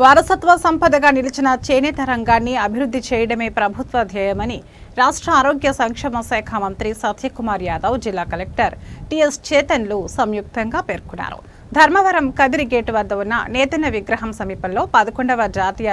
వారసత్వ సంపదగా నిలిచిన చేనేత రంగాన్ని అభివృద్ధి చేయడమే ప్రభుత్వ ధ్యేయమని రాష్ట్ర ఆరోగ్య సంక్షేమ శాఖ మంత్రి సత్యకుమార్ యాదవ్ జిల్లా కలెక్టర్ టిఎస్ చేతన్లు సంయుక్తంగా పేర్కొన్నారు. ధర్మవరం కదిరి గేటు వద్ద ఉన్న నేతన్న విగ్రహం సమీపంలో పదకొండవ జాతీయ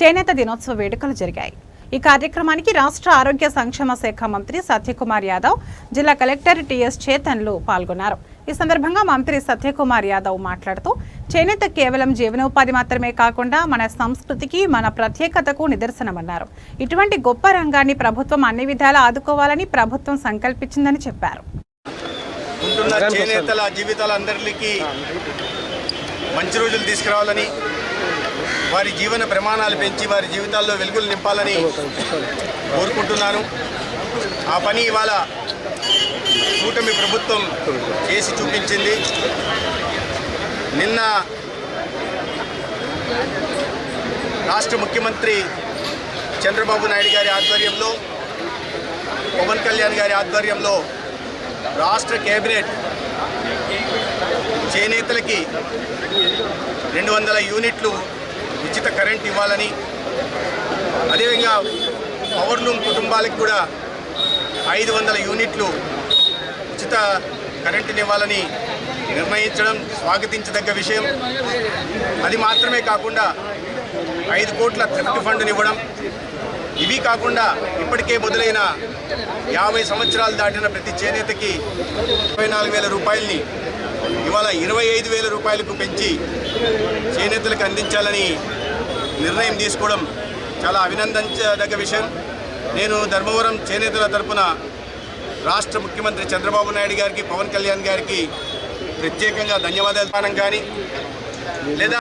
చేనేత దినోత్సవ వేడుకలు జరిగాయి. ఈ కార్యక్రమానికి రాష్ట్ర ఆరోగ్య సంక్షేమ శాఖ మంత్రి సత్యకుమార్ యాదవ్ జిల్లా కలెక్టర్ టిఎస్ చేతన్లు పాల్గొన్నారు. ఈ సందర్భంగా మంత్రి సత్యకుమార్ యాదవ్ మాట్లాడుతూ చేనేత కేవలం జీవనోపాధి మాత్రమే కాకుండా మన సంస్కృతికి మన ప్రత్యేకతకు నిదర్శనమన్నారు. ఇటువంటి గొప్ప రంగాన్ని ప్రభుత్వం అన్ని విధాలా ఆదుకోవాలని ప్రభుత్వం సంకల్పించిందని చెప్పారు. చేనేతల జీవితాలందరికీ మంచి రోజులు తీసుకురావాలని వారి జీవన ప్రమాణాలు పెంచి వారి జీవితాల్లో వెలుగులు నింపాలని కోరుకుంటున్నాను. ఆ పని ఇవాళ కూటమి ప్రభుత్వం చేసి చూపించింది. నిన్న రాష్ట్ర ముఖ్యమంత్రి చంద్రబాబు నాయుడు గారి ఆధ్వర్యంలో పవన్ కళ్యాణ్ గారి ఆధ్వర్యంలో రాష్ట్ర కేబినెట్ చేనేతలకి రెండు వందల యూనిట్లు ఉచిత కరెంట్ ఇవ్వాలని అదేవిధంగా పవర్లూమ్ కుటుంబాలకు కూడా ఐదు వందల యూనిట్లు ఉచిత కరెంటునివ్వాలని నిర్ణయించడం స్వాగతించదగ్గ విషయం. అది మాత్రమే కాకుండా ఐదు కోట్ల థ్రిఫ్ట్ ఫండ్ని ఇవ్వడం. ఇవి కాకుండా ఇప్పటికే మొదలైన యాభై సంవత్సరాలు దాటిన ప్రతి చేనేతకి ఇరవై నాలుగు వేల రూపాయలని ఇవాళ ఇరవై ఐదు వేల రూపాయలకు పెంచి చేనేతలకు అందించాలని నిర్ణయం తీసుకోవడం చాలా అభినందించదగ్గ విషయం. నేను ధర్మవరం చేనేతల తరపున రాష్ట్ర ముఖ్యమంత్రి చంద్రబాబు నాయుడు గారికి పవన్ కళ్యాణ్ గారికి ప్రత్యేకంగా ధన్యవాదాలు. కానీ లేదా